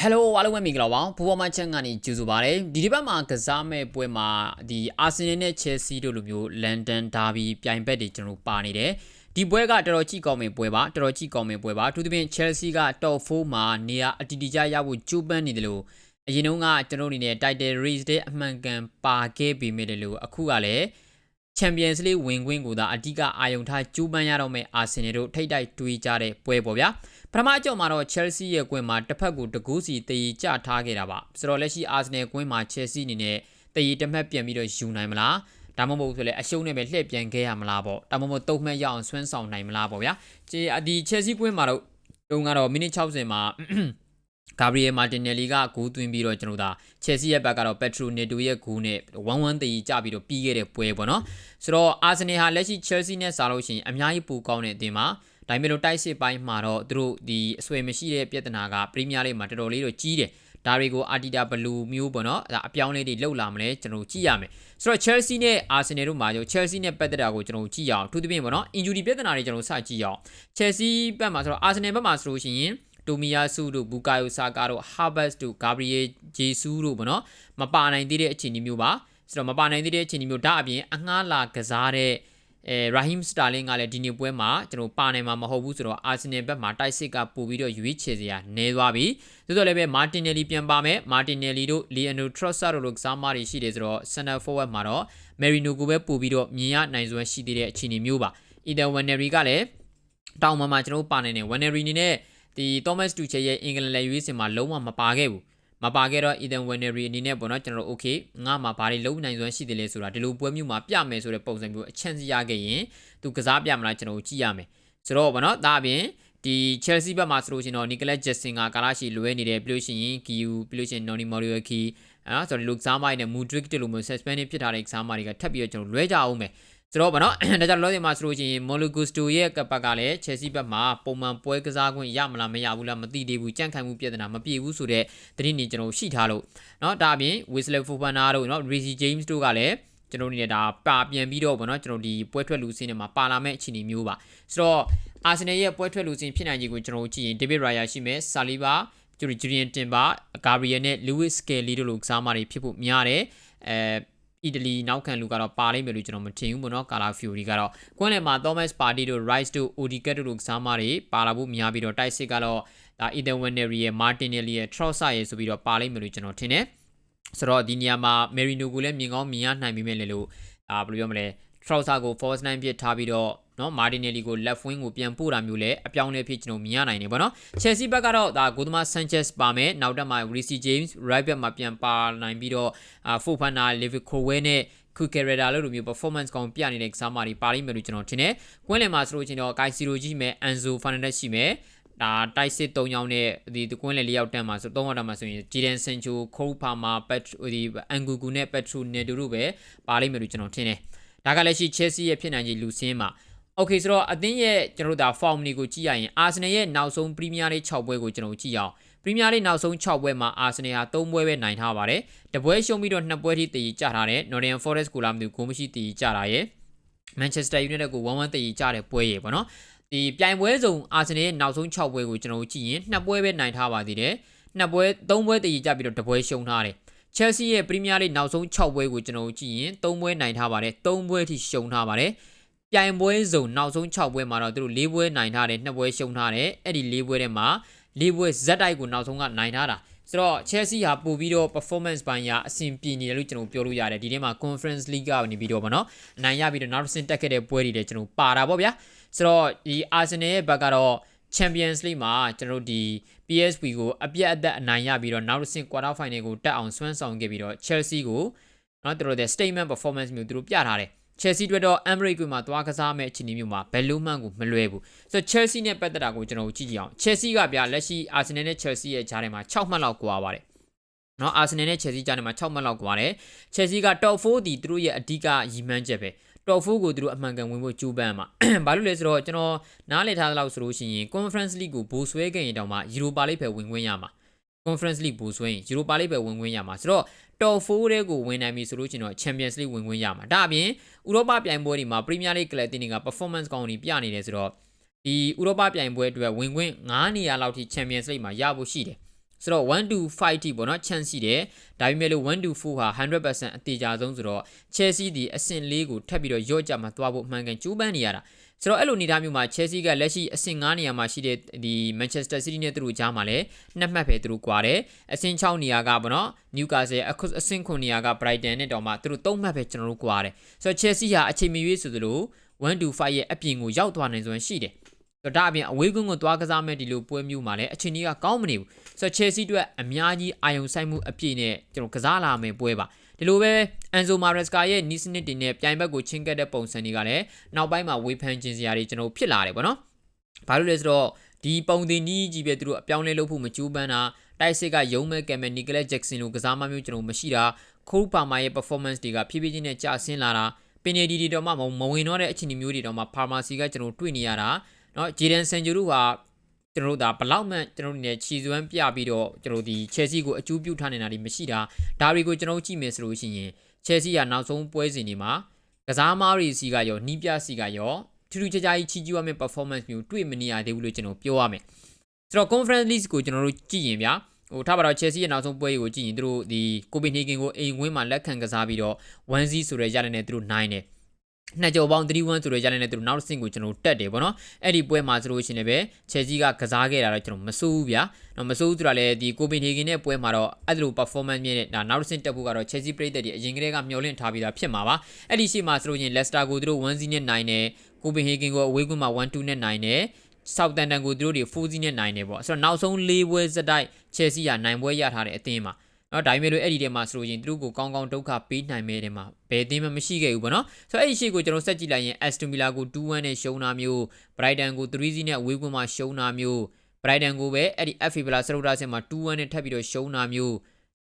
ဟယ်လိုအားလုံးပဲမင်္ဂလာပါဘူဘောမချန်ကနေကြိုဆိုပါရစေဒီဒီဘက်မှာကစားမဲ့ပွဲမှာဒီအာဆင်နယ်နဲ့ချယ်ဆီတို့လိုမျိုးလန်ဒန်ဒါဘီပြိုင်ဘက်တွေကျွန်တော်ပါနေတယ်ဒီပွဲကတော်တော်ကြည့်ကောင်းမယ့်ပွဲပါတော်တော်ကြည့်ကောင်းမယ့်ပွဲပါအထူးသဖြင့် Chelsea က Top 4မှာနေရာအတီတီကျရဖို့ကြိုးပမ်းနေတယ်လို့အရင်တုန်းကကျွန်တော်အနေနဲ့ Title Race တဲ့အမှန်ကန်ပါခဲ့ပေမဲ့လို့အခုကလည်း Champions League ဝင်ခွင့်ကိုသာအဓိကအာရုံထားကြိုးပမ်းရတော့မယ့်အာဆင်နယ်တို့ထိတ်တိုက်တွေးကြတဲ့ပွဲပေါ့ဗျာပထမအကြော့မှာတော့ Chelsea ရဲ့ကွင်းမှာတစ်ဖက်ကိုတကူးစီတည်ကြထားခဲ့တာပါဆိုတော့လက်ရှိ Arsenal ကွင်းမှာ Chelsea အနေနဲ့တည်တစ်မှတ်ပြန်ပြီးတော့ယူနိုင်မလားဒါမှမဟုတ်ဆိုလဲအရှုံးနဲ့ပဲလှည့်ပြန်ခဲ့ရမလားပေါ့ဒါမှမဟုတ်တုံ့မှတ်ရအောင်ဆွမ်းဆောင်နိုင်မလားပေါ့ဗျာဒီ Chelsea ကွင်းမှာတော့တုံးကတော့မိနစ်60မှာ ဂါဘရီယယ်မာတင်နယ်လီကဂိုးသွင်းပြီးတော့ကျွန်တော်တို့ဒါချယ်ဆီရဲ့ဘက်ကတော့ပက်ထရိုနေတိုရဲ့ဂိုးနဲ့1-1တည်ကြပြီးတော့ပြီးခဲ့တဲ့ပွဲပေါ့နော်ဆိုတော့အာဆင်နယ်ဟာလက်ရှိချယ်ဆီနဲ့စားလို့ရှိရင်အများကြီးပိုကောင်းတဲ့အသင်းမှာဒါပေမဲ့လို့တိုက်စစ်ပိုင်းမှာတော့သူတို့ဒီအဆွေမရှိတဲ့ပြဿနာကပရီးမီးယားလိမှာတော်တော်လေးတော့ကြီးတယ်ဒါတွေကိုအာတီတာဘလူးမျိုးပေါ့နော်ဒါအပြောင်းလဲတွေလောက်လာမလဲကျွန်တော်ကြည့်ရမယ်ဆိုတော့ Chelsea နဲ့ Arsenal တို့မှာကျ Chelsea နဲ့ပတ်သက်တာကိုကျွန်တော်ကြည့်ရအောင်အထူးသဖြင့်ပေါ့နော် injury ပြဿနာတွေကျွန်တော်စကြည့်ရအောင် Chelsea ဘက်မှာဆိုတော့ Arsenal ဘက်မှာဆိုလို့ရှိရင် တိုမီယာစုတို့ဘူကာယိုဆာကာတို့ဟာဘတ်တို့ဂါဘရီယယ်ဂျေဆူးတို့ပေါ့နော်မပါနိုင်သေးတဲ့အခြေအနေမျိုးပါဆိုတော့မပါနိုင်သေးတဲ့အခြေအနေမျိုးဒါအပြင်အငှားလာကစားတဲ့အဲရာဟင်စတာလင်းကလည်းဒီနေ့ပွဲမှာကျွန်တော်ပါနိုင်မှာမဟုတ်ဘူးဆိုတော့အာဆင်နယ်ဘက်မှာတိုက်စစ်ကပို့ပြီးတော့ရွေးချယ်စရာနေသွားပြီသို့တော်လည်းပဲမာတင်နယ်လီပြန်ပါမယ်မာတင်နယ်လီတို့လီအန်ဒိုထရော့ဆာတို့လိုကစားမတွေရှိတယ်ဆိုတော့စန်နာဖော်ဝက်မှာတော့မယ်ရီနိုကိုပဲပို့ပြီးတော့မြင်ရနိုင်စွမ်းရှိသေးတဲ့အခြေအနေမျိုးပါအီဒန်ဝန်နယ်ရီကလည်းတောင်မှာမှာကျွန်တော်ပါနိုင်တယ်ဝန်နယ်ရီနေနဲ့ ဒီ Thomas Tuchel ရဲ့အင်္ဂလန်လက်ရွေးစင်မှာလုံးဝမပါခဲ့ဘူးမပါခဲ့တော့ Ethan Winery အနေနဲ့ပေါ့နော်ကျွန်တော်တို့ okay ငါမှာဘာတွေလုံးနိုင်စွမ်းရှိတယ်လဲဆိုတာဒီလိုပွဲမျိုးမှာပြမယ်ဆိုတဲ့ပုံစံမျိုးအချမ်းစီရခဲ့ရင်သူကစားပြမလားကျွန်တော်ကြည့်ရမယ်ဆိုတော့ပေါ့နော်ဒါအပြင်ဒီ Chelsea ဘက်မှာဆိုလို့ရှိရင်တော့ Nicolas Jackson ကကာလာရှိလွဲနေတယ်ပြီးလို့ရှိရင် Giu ပြီးလို့ရှိရင် Noni Madueke အဲဆိုတော့ဒီလိုကစားမိုင်းနဲ့ Mudrik တလို့မျိုး suspend ဖြစ်ထားတဲ့ကစားမိုင်းတွေကထပ်ပြီးတော့ကျွန်တော်လွဲကြအောင်မယ် ဆိုတော့ဗောနော်ဒါကြောင့်လောဒီမှာဆိုလို့ရှိရင်မိုလိုဂူစတိုရဲ့ကပတ်ကလည်းချယ်ဆီဘက်မှာပုံမှန်ပွဲကစားခွင့်ရမလားမရဘူးလားမသိသေးဘူးကြန့်ခိုင်မှုပြဿနာမပြေဘူးဆိုတော့သတင်းတွေကျွန်တော်ရှိထားလို့เนาะဒါအပြင် Wesley Fofana တို့เนาะ Rishi James တို့ကလည်းကျွန်တော်တို့နေဒါပါပြန်ပြီးတော့ဗောနော်ကျွန်တော်ဒီပွဲထွက်လူစင်းတွေမှာပါလာမဲ့အခြေအနေမျိုးပါဆိုတော့အာဆင်နယ်ရဲ့ပွဲထွက်လူစင်းဖြစ်နိုင်ခြေကိုကျွန်တော်တို့ကြည့်ရင် David Raya ရှိမယ်ဆာလီဘာဂျူရီဂျူရီယန်တင်ပါဂါဘရီယယ်နဲ့ Lewis Skelly တို့လိုကစားမတွေဖြစ်ဖို့များတယ်အဲ အီတလီနောက်ခံလူကတော့ပါလိမ့်မယ်လို့ကျွန်တော်မထင်ဘူးပေါ့နော်ကာလာဖီယိုရီကတော့ကွင်းလယ်မှာ Thomas Partey တို့ Rice တို့ Odegaard တို့ကစားမတွေပါလာဖို့များပြီးတော့တိုက်စစ်ကတော့ဒါ Ethan Wannery ရဲ့ Martinelli ရဲ့ Trossard ရဲ့ဆိုပြီးတော့ပါလိမ့်မယ်လို့ကျွန်တော်ထင်တယ်ဆိုတော့ဒီနေရာမှာ Merino ကိုလည်းမြင်ကောင်းမြင်ရနိုင်ပြီမဲ့လေလို့အာဘယ်လိုပြောမလဲ Trossard ကို false nine ပြစ်ထားပြီးတော့ နော်မာဒီနယ်လီကို left wing ကိုပြန်ပို့တာမျိုးလည်းအပြောင်းလဲဖြစ်ကျွန်တော်မြင်ရနိုင်နေပါတော့ Chelsea ဘက်ကတော့ဒါဂိုသမာ Sanchez ပါမယ်နောက်တက်မှာ Reece James right back မှာပြန်ပါနိုင်ပြီးတော့ Fofana Levi Colwill နဲ့ခုကရဒါလို့လိုမျိုး performance ကောင်းပြနေတဲ့ကစားမတွေပါလိမ့်မယ်လို့ကျွန်တော်ထင်တယ်။ကွင်းလယ်မှာဆိုလို့ချင်းတော့ Kai Siro ကြီးမယ် Anzo Fernandez ရှိမယ်။ဒါတိုက်စစ်၃ယောက်နဲ့ဒီကွင်းလယ်၄ယောက်တန်းမှာဆို၃ယောက်တန်းမှာဆိုရင် Jadon Sancho, Cole Palmer, Petro ဒီ Angugu နဲ့ Petro Neto တို့ပဲပါလိမ့်မယ်လို့ကျွန်တော်ထင်တယ်။ဒါကလည်းရှိ Chelsea ရဲ့ဖြစ်နိုင်ခြေလူစင်းမှာ Okay ဆိုတော့အသင်းရဲ့ကျွန်တော်တို့ဒါ form တွေကိုကြည့်ရရင် Arsenal ရဲ့နောက်ဆုံး Premier League 6ပွဲကိုကျွန်တော်ကြည့်ရအောင်ပရီးမီးယားလိနောက်ဆုံး6ပွဲမှာအာဆင်နယ်ဟာ3ပွဲပဲနိုင်ထားပါတယ်။တပွဲရှုံးပြီးတော့2ပွဲထိတည်ကြထားတယ်။ Nottingham Forest ကိုလာမသိဘူးဂိုးမရှိတည်ကြတာရဲ့။ Manchester United ကို1-1တည်ကြတဲ့ပွဲရေပေါ့နော်။ဒီပြိုင်ပွဲဆုံးအာဆင်နယ်ရဲ့နောက်ဆုံး6ပွဲကိုကျွန်တော်ကြည့်ရင်2ပွဲပဲနိုင်ထားပါသေးတယ်။2ပွဲ3ပွဲတည်ကြပြီးတော့တပွဲရှုံးထားတယ်။ Chelsea ရဲ့ Premier League နောက်ဆုံး6ပွဲကိုကျွန်တော်ကြည့်ရင်3ပွဲနိုင်ထားပါတယ်3ပွဲထိရှုံးထားပါတယ် ပြိုင်ပွဲစုံနောက်ဆုံး6ပွဲမှာတော့သူတို့၄ပွဲနိုင်ထားတယ်2ပွဲရှုံးထားတယ်အဲ့ဒီ၄ပွဲထဲမှာလေးပွဲဇက်တိုက်ကိုနောက်ဆုံးကနိုင်ထားတာဆိုတော့ Chelsea ဟာပို့ပြီးတော့ performance ပိုင်းရာအဆင်ပြေနေတယ်လို့ကျွန်တော်ပြောလို့ရတယ်ဒီထဲမှာ Conference League ကနေပြီးတော့ဗောနော်အနိုင်ရပြီးတော့နောက်တစ်ဆင့်တက်ခဲ့တဲ့ပွဲတွေလည်းကျွန်တော်ပါတာဗောဗျာဆိုတော့ဒီ Arsenal ရဲ့ဘက်ကတော့ Champions League မှာကျွန်တော်ဒီ PSV ကိုအပြတ်အသက်အနိုင်ရပြီးတော့နောက်တစ်ဆင့် quarter final ကိုတက်အောင်ဆွမ်းဆောင်ခဲ့ပြီးတော့ Chelsea ကိုနော်သူတို့တဲ့ statement performance မျိုးသူတို့ပြထားတယ် Chelsea အတွက်တော့ Emirates ကွင်းမှာသွားကစားမဲ့အခြေအနေမျိုးမှာဘယ်လိုမှကိုမလွယ်ဘူးဆိုတော့ Chelsea နဲ့ပတ်သက်တာကိုကျွန်တော်ကြည့်ကြည့်အောင် Chelsea ကဗျာလက်ရှိ Arsenal နဲ့ Chelsea ရဲ့ဂျားထဲမှာ6မှတ်လောက်ကွာပါတယ်နော် Arsenal နဲ့ Chelsea ဂျားထဲမှာ6မှတ်လောက်ကွာတယ် Chelsea က top 4ဒီသူတို့ရဲ့အဓိကရည်မှန်းချက်ပဲ top 4ကိုသူတို့အမှန်ကန်ဝင်ဖို့ကြိုးပမ်းမှာဘာလို့လဲဆိုတော့ကျွန်တော်နားလည်ထားသလောက်ဆိုလို့ရှိရင် Conference League ကိုဘိုးဆွဲခဲ့ရင်တောင်မှ Europa League ပဲဝင်ခွင့်ရမှာ Conference League ဘူဆိုရင် Europa League ပဲဝင်ခွင့်ရမှာဆိုတော့ Top 4တဲ့ကိုဝင်နိုင်ပြီဆိုလို့ရှိရင်တော့ Champions League ဝင်ခွင့်ရမှာဒါအပြင်ဥရောပပြိုင်ပွဲတွေမှာ Premier League ကလပ်တင်းတွေက performance ကောင်းတွေပြနေတယ်ဆိုတော့ဒီဥရောပပြိုင်ပွဲအတွက်ဝင်ခွင့်9နေရာလောက်ထိ Champions League မှာရဖို့ရှိတယ် ဆိုတော့1 to 5ထိပေါ့နော် chance ရှိတယ်ဒါပေမဲ့လို့1 to 4ဟာ100%အသေးကြဆုံးဆိုတော့ Chelsea ဒီအဆင့်၄ကိုထပ်ပြီးတော့ရော့ကြမှာသွားဖို့အမှန်ကန်ကြိုးပမ်းနေရတာဆိုတော့အဲ့လိုအနေအထားမျိုးမှာ Chelsea ကလက်ရှိအဆင့်9နေရာမှာရှိတဲ့ဒီ Manchester City နဲ့သူတို့ကြားမှာလည်းနှစ်မှတ်ပဲသူတို့ကွာတယ်အဆင့်6နေရာကပေါ့နော် Newcastle အခုအဆင့်9နေရာက Brighton နဲ့တောင်မှသူတို့3မှတ်ပဲကျွန်တော်တို့ကွာတယ်ဆိုတော့ Chelsea ဟာအချိန်မရွေးဆိုသလို1 to 5ရဲ့အပြင်ကိုရောက်သွားနိုင်စွမ်းရှိတယ် ဆိုတော့ဒါအပြင်အဝေးကွင်းကိုသွားကစားမဲ့ဒီလိုပွဲမျိုးမှာလည်းအချိန်ကြီးကကောင်းမနေဘူးဆိုတော့ Chelsea အတွက်အများကြီးအာယုံဆိုင်မှုအပြည့်နဲ့ကျွန်တော်ကစားလာမယ်ပွဲပါဒီလိုပဲ Enzo Maresca ရဲ့နီးစနစ်တွေနဲ့ပြိုင်ဘက်ကိုချင်းကပ်တဲ့ပုံစံတွေကလည်းနောက်ပိုင်းမှာဝေဖန်ခြင်းစရာတွေကျွန်တော်ဖြစ်လာတယ်ပေါ့နော်။ဘာလို့လဲဆိုတော့ဒီပုံတင်ကြီးကြီးပဲသူတို့အပြောင်းလဲလုပ်ဖို့မကြိုးပမ်းတာတိုက်စစ်ကယုံမဲ့ကဲမဲ့နီကလက်ဂျက်ဆင်လိုကစားမမျိုးကျွန်တော်မရှိတာခိုးပါမာရဲ့ performance တွေကဖြည်းဖြည်းချင်းနဲ့ကျဆင်းလာတာပင်နေဒီဒီတော့မှမဝင်တော့တဲ့အခြေအနေမျိုးတွေတော့မှ pharmacy ကကျွန်တော်တွေ့နေရတာ เนาะဂျီဒန်ဆန်ဂျူတို့ဟာကျွန်တော်တို့ဒါဘလောက်မှကျွန်တော်တို့နေခြီစွမ်းပြပြီးတော့ကျွန်တော်ဒီ Chelsea ကိုအကျိုးပြုထားနေတာတွေမရှိတာဒါတွေကိုကျွန်တော်ကြည့်မယ်ဆိုလို့ရှိရင် Chelsea ကနောက်ဆုံးပွဲစဉ်တွေမှာကစားမားတွေစီကရောနီးပြစီကရောထူးထူးခြားခြားကြီးချီးကျူးရမယ့် performance မျိုးတွေ့မနေရသေးဘူးလို့ကျွန်တော်ပြောရမယ်ဆိုတော့ conference list ကိုကျွန်တော်တို့ကြည့်ရင်ဗျာဟိုထားပါတော့ Chelsea ရဲ့နောက်ဆုံးပွဲကိုကြည့်ရင်သူတို့ဒီကိုပင်ဟေဂင်ကိုအိမ်ဝင်းမှာလက်ခံကစားပြီးတော့1-0ဆိုတဲ့ရလနဲ့သူတို့နိုင်တယ် နှစ်ကြော်ပေါင်း3-1ဆိုတဲ့ရလနဲ့သူတို့နောက်တစ်ဆင့်ကိုကျွန်တော်တက်တယ်ဗောနော်အဲ့ဒီပွဲမှာဆိုလို့ရှိရင်လည်းပဲ Chelsea ကကစားခဲ့တာတော့ကျွန်တော်မစိုးဘူးဗျာနော်မစိုးဘူးဆိုတာလည်းဒီကိုပင်ဟေဂင်နဲ့ပွဲမှာတော့အဲ့လို performance မြင့်တဲ့ဒါနောက်တစ်ဆင့်တက်ဖို့ကတော့ Chelsea ပြည်သက်တွေအရင်ကတည်းကမျှော်လင့်ထားပြီးသားဖြစ်မှာပါအဲ့ဒီရှိမှဆိုလို့ရှိရင် Leicester ကိုသူတို့1-0နဲ့နိုင်တယ်ကိုပင်ဟေဂင်ကိုအဝေးကွင်းမှာ1-2နဲ့နိုင်တယ်ဆောက်တန်တန်ကိုသူတို့တွေ4စီးနဲ့နိုင်တယ်ပေါ့ဆိုတော့နောက်ဆုံး၄ပွဲစတိုက် Chelsea ကနိုင်ပွဲရထားတဲ့အသင်းမှာ နော်ဒါပေမဲ့လို့အဲ့ဒီထဲမှာဆိုလို့ရင်သူတို့ကိုကောင်းကောင်းဒုက္ခပေးနိုင်မဲ့တဲ့မှာဘယ်အသင်းမှမရှိခဲ့ဘူးပေါ့နော်ဆိုတော့အဲ့ဒီရှေ့ကိုကျွန်တော်ဆက်ကြည့်လိုက်ရင် Aston Villa ကို2-1နဲ့ရှုံးတာမျိုး Brighton ကို3-0နဲ့အဝေးကွင်းမှာရှုံးတာမျိုး Brighton ကိုပဲအဲ့ဒီ FA Villa စရုပ်တာဆင်မှာ2-1နဲ့ထပ်ပြီးတော့ရှုံးတာမျိုး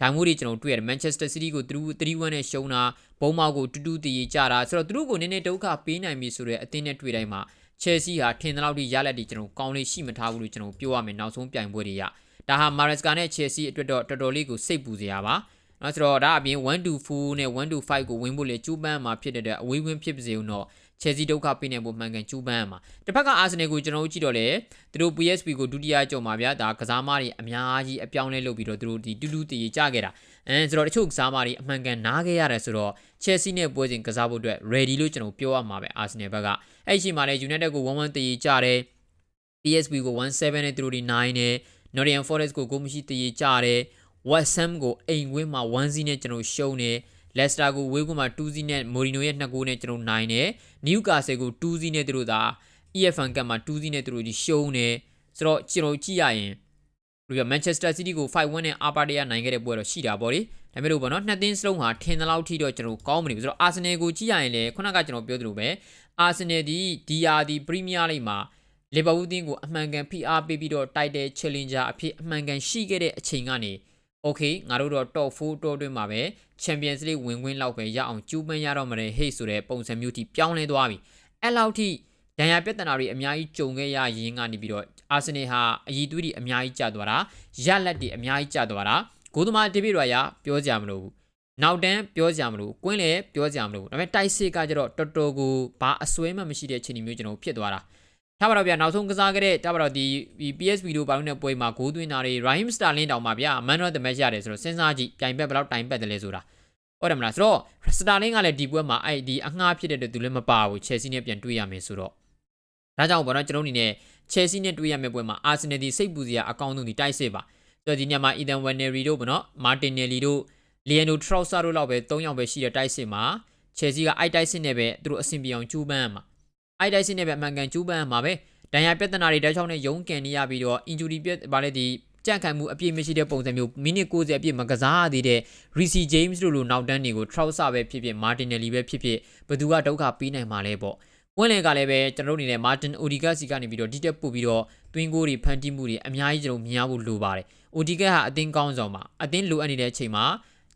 ဒါမျိုးတွေကျွန်တော်တွေ့ရတယ် Manchester City ကို3-1နဲ့ရှုံးတာဘုံမောက်ကို2-2တည်ကြတာဆိုတော့သူတို့ကိုနည်းနည်းဒုက္ခပေးနိုင်ပြီဆိုတဲ့အသင်းနဲ့တွေ့တိုင်းမှာ Chelsea ဟာထင်သလောက်ထိရလက်တွေကျွန်တော်ကောင်းလေးရှိမထားဘူးလို့ကျွန်တော်ပြောရမယ်နောက်ဆုံးပြိုင်ပွဲတွေရ ဒါဟာ Maresca နဲ့ Chelsea အတွက်တော့တော်တော်လေးကိုစိတ်ပူစရာပါနော်ဆိုတော့ဒါအပြင်1 to 4နဲ့1 to 5ကိုဝင်ဖို့လေကျူးပန်းမှာဖြစ်တဲ့အဝေးဝင်ဖြစ်ပါစေဦးတော့ Chelsea ဒုက္ခပေးနိုင်ဖို့မှန်ကန်ကျူးပန်းမှာတစ်ဖက်က Arsenal ကိုကျွန်တော်တို့ကြည့်တော့လေသူတို့ PSV ကိုဒုတိယကြော်မှာဗျာဒါကစားမတွေအများကြီးအပြောင်းလဲလုပ်ပြီးတော့သူတို့ဒီတူးတူးတည်ကြခဲ့တာအဲဆိုတော့တချို့ကစားမတွေအမှန်ကန်နားခဲ့ရတယ်ဆိုတော့ Chelsea နဲ့ပွဲစဉ်ကစားဖို့အတွက် ready လို့ကျွန်တော်ပြောရမှာပဲ Arsenal ဘက်ကအဲ့ရှိမှလည်း United ကို1-1တည်ကြတယ် PSV ကို1-7နဲ့သူတို့ဒီ9နဲ့ Nottingham Forest ကိုဂိုးမရှိတည်ကြတယ် West Ham ကိုအိမ်ဝင်းမှာ1-0နဲ့ကျွန်တော်ရှုံးတယ် Leicester ကိုဝေးကွန်းမှာ2-0နဲ့ Mourinho ရဲ့2ဂိုးနဲ့ကျွန်တော်နိုင်တယ် Newcastle ကို2-0နဲ့သူတို့သာ EFL ကမှာ2-0နဲ့သူတို့ဒီရှုံးတယ်ဆိုတော့ကျွန်တော်ကြည့်ရရင်ပြီးတော့ Manchester City ကို5-1နဲ့ Upper Tier နိုင်ခဲ့တဲ့ပွဲတော့ရှိတာပေါ့လေဒါပေမဲ့လို့ပေါ့နော်နှစ်သင်းစလုံးဟာထင်သလောက်ထိတော့ကျွန်တော်ကောင်းမနေဘူးဆိုတော့ Arsenal ကိုကြည့်ရရင်လည်းခုနကကျွန်တော်ပြောသလိုပဲ Arsenal ဒီ DR ဒီ Premier League မှာ လီဗာပူးတင်းကိုအမှန်ကန်ဖိအားပေးပြီးတော့ Title Challenger အဖြစ်အမှန်ကန်ရှိခဲ့တဲ့အချိန်ကနေ Okay ငါတို့တော့ top 4တော့တွင်းမှာပဲ Champions League ဝင်ခွင့်လောက်ပဲရအောင်ကြိုးပမ်းရတော့မလဲဟေ့ဆိုတဲ့ပုံစံမျိုးထိပြောင်းလဲသွားပြီအဲ့လောက်ထိဒဏ်ရာပြဿနာတွေအများကြီးကြုံခဲ့ရရင်ကနေပြီးတော့အာဆင်နယ်ဟာအည်သွေးတွေအများကြီးကျသွားတာရလက်တွေအများကြီးကျသွားတာဂိုးသမားဒေးဗစ်ရိုင်ယာပြောကြမလို့ဘူးနောက်တန်းပြောကြမလို့ကွင်းလည်းပြောကြမလို့ဒါပေမဲ့တိုက်စစ်ကကျတော့တော်တော်ကိုဘာအစွဲမှမရှိတဲ့အခြေအနေမျိုးကျွန်တော်ဖြစ်သွားတာ ထားပါတော့ဗျာနောက်ဆုံးကစားခဲ့တဲ့ထားပါတော့ဒီ PSV တို့ဘာလို့နဲ့ပွဲမှာဂိုးသွင်းတာတွေ Raheem Sterling တောင်မှဗျာ Man of the Match ရတယ်ဆိုတော့စဉ်းစားကြည့်ပြိုင်ဘက်ဘယ်လောက်တိုင်ပတ်တယ်လဲဆိုတာဟုတ်တယ်မလားဆိုတော့ Sterling ကလည်းဒီပွဲမှာအဲ့ဒီအငှားဖြစ်တဲ့သူလည်းမပါဘူး Chelsea နဲ့ပြန်တွေ့ရမယ်ဆိုတော့ဒါကြောင့်ဘောနော်ကျွန်တော်အနေနဲ့ Chelsea နဲ့တွေ့ရမယ့်ပွဲမှာ Arsenal ဒီစိတ်ပူစရာအကောင်းဆုံးဒီတိုက်စစ်ပါဆိုတော့ဒီညမှာ Ethan Wannery တို့ဘောနော် Martinelli တို့ Leandro Trossard တို့လောက်ပဲ၃ယောက်ပဲရှိတဲ့တိုက်စစ်မှာ Chelsea ကအိုက်တိုက်စစ်နဲ့ပဲသူတို့အဆင်ပြေအောင်ကြိုးပမ်းရမှာ အိုက်တိုက်စစ်နဲ့ပဲအမှန်ကန်ကြိုးပမ်းရမှာပဲဒဏ်ရာပြဿနာတွေတောက်ချောင်းနဲ့ရုံးကန်နေရပြီးတော့ injury ပြဗာလဲဒီကြန့်ခိုင်မှုအပြည့်မရှိတဲ့ပုံစံမျိုးမိနစ်60အပြည့်မကစားရသေးတဲ့ Reece James တို့လိုနောက်တန်းတွေကို Trossard ပဲဖြစ်ဖြစ် Martinelli ပဲဖြစ်ဖြစ်ဘယ်သူကဒုက္ခပေးနိုင်မှာလဲပေါ့ဝင်းလင်ကလည်းပဲကျွန်တော်တို့အနေနဲ့ Martin Odegaard စီကနေပြီးတော့ဒီတက်ပို့ပြီးတော့တွင်းကိုတွေဖန်တီးမှုတွေအများကြီးကျွန်တော်မြင်ရဖို့လိုပါတယ်။ Odegaard ဟာအသင်းကောင်းဆောင်မှာအသင်းလိုအပ်နေတဲ့အချိန်မှာ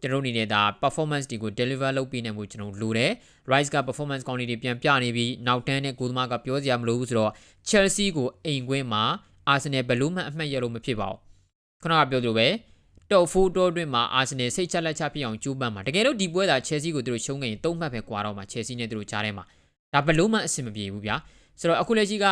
ကျွန်တော်အနေနဲ့ဒါ performance တွေကို deliver လုပ်ပေးနိုင်မှုကျွန်တော်လိုတယ် Rice က performance ကောင်းတွေပြန်ပြနေပြီးနောက်တန်းနဲ့ကိုသမားကပြောစရာမလိုဘူးဆိုတော့ Chelsea ကိုအိမ်ကွင်းမှာ Arsenal ဘယ်လို့မှအမှတ်ရလို့မဖြစ်ပါဘူးခုနကပြောသလိုပဲတော့ဖိုးတော့တွင်မှာ Arsenal စိတ်ချလက်ချဖြစ်အောင်ကြိုးပမ်းမှာတကယ်လို့ဒီပွဲသာ Chelsea ကိုသူတို့ရှုံးခဲ့ရင်၃မှတ်ပဲကွာတော့မှာ Chelsea နဲ့သူတို့ကြားထဲမှာဒါဘယ်လို့မှအဆင်မပြေဘူးဗျာဆိုတော့အခုလက်ရှိက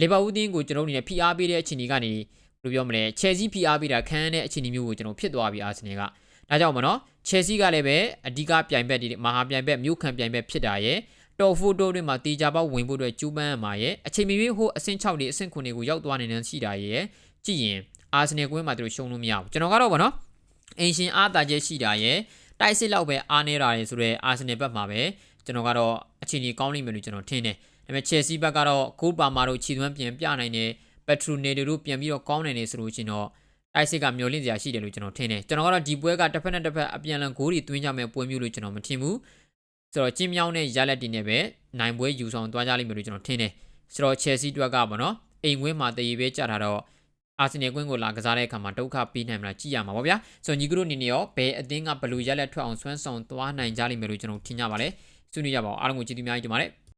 လီဗာပူးတင်းကိုကျွန်တော်အနေနဲ့ဖိအားပေးတဲ့အချိန်ကြီးကနေဘယ်လိုပြောမလဲချယ်ဆီဖိအားပေးတာခံရတဲ့အခြေအနေမျိုးကိုကျွန်တော်ဖြစ်သွားပြီအာဆင်နယ်က ဒါကြောင့်မနော်ချယ်ဆီကလည်းပဲအဓိကပြိုင်ဘက်ဒီမဟာပြိုင်ဘက်မြို့ခံပြိုင်ဘက်ဖြစ်တာရဲ့တော်ဖိုတိုတွေမှာတေချာပေါက်ဝင်ဖို့အတွက်ကျူးပန်းရမှာရဲ့အချိန်မီပြီးဟိုအဆင့်6တွေအဆင့်9တွေကိုရောက်သွားနေနေရှိတာရဲ့ကြည့်ရင်အာဆင်နယ်ကွင်းမှာသူတို့ရှုံးလို့မရဘူးကျွန်တော်ကတော့ဗောနော်အင်ရှင်အားတာချက်ရှိတာရဲ့တိုက်စစ်လောက်ပဲအားနေတာလေဆိုတော့အာဆင်နယ်ဘက်မှာပဲကျွန်တော်ကတော့အခြေအနေကောင်းလိမ့်မယ်လို့ကျွန်တော်ထင်တယ်ဒါပေမဲ့ချယ်ဆီဘက်ကတော့ဂိုးပါမာတို့ခြေသွမ်းပြန်ပြနိုင်တယ်ပက်ထရူနေတို့ပြန်ပြီးတော့ကောင်းနိုင်နေဆိုလို့ချင်းတော့ တိုက်စစ်ကမျောလင့်စရာရှိတယ်လို့ကျွန်တော်ထင်တယ်ကျွန်တော်ကတော့ဒီပွဲကတစ်ဖက်နဲ့တစ်ဖက်အပြန်အလှန်ဂိုးတွေသွင်းကြမဲ့ပွဲမျိုးလို့ကျွန်တော်မထင်ဘူးဆိုတော့ကျင်းမြောင်းတဲ့ရလက်တီနဲ့ပဲနိုင်ပွဲယူဆောင်သွားကြလိမ့်မယ်လို့ကျွန်တော်ထင်တယ်ဆိုတော့ Chelsea တွက်ကပေါ့နော်အိမ်ဝင်းမှာတည်ရပဲကြာတာတော့အာဆင်နယ်ကွင်းကိုလာကစားတဲ့အခါမှာဒုက္ခပေးနိုင်မလားကြည့်ရမှာပေါ့ဗျာဆိုတော့ညီကတို့အနေနဲ့ရောဘယ်အသင်းကဘယ်လိုရလက်ထွက်အောင်ဆွမ်းဆောင်သွားနိုင်ကြလိမ့်မယ်လို့ကျွန်တော်ထင်ကြပါလဲဆွေးနွေးကြပါအောင်အားလုံးကိုကျေးဇူးအများကြီးတင်ပါတယ်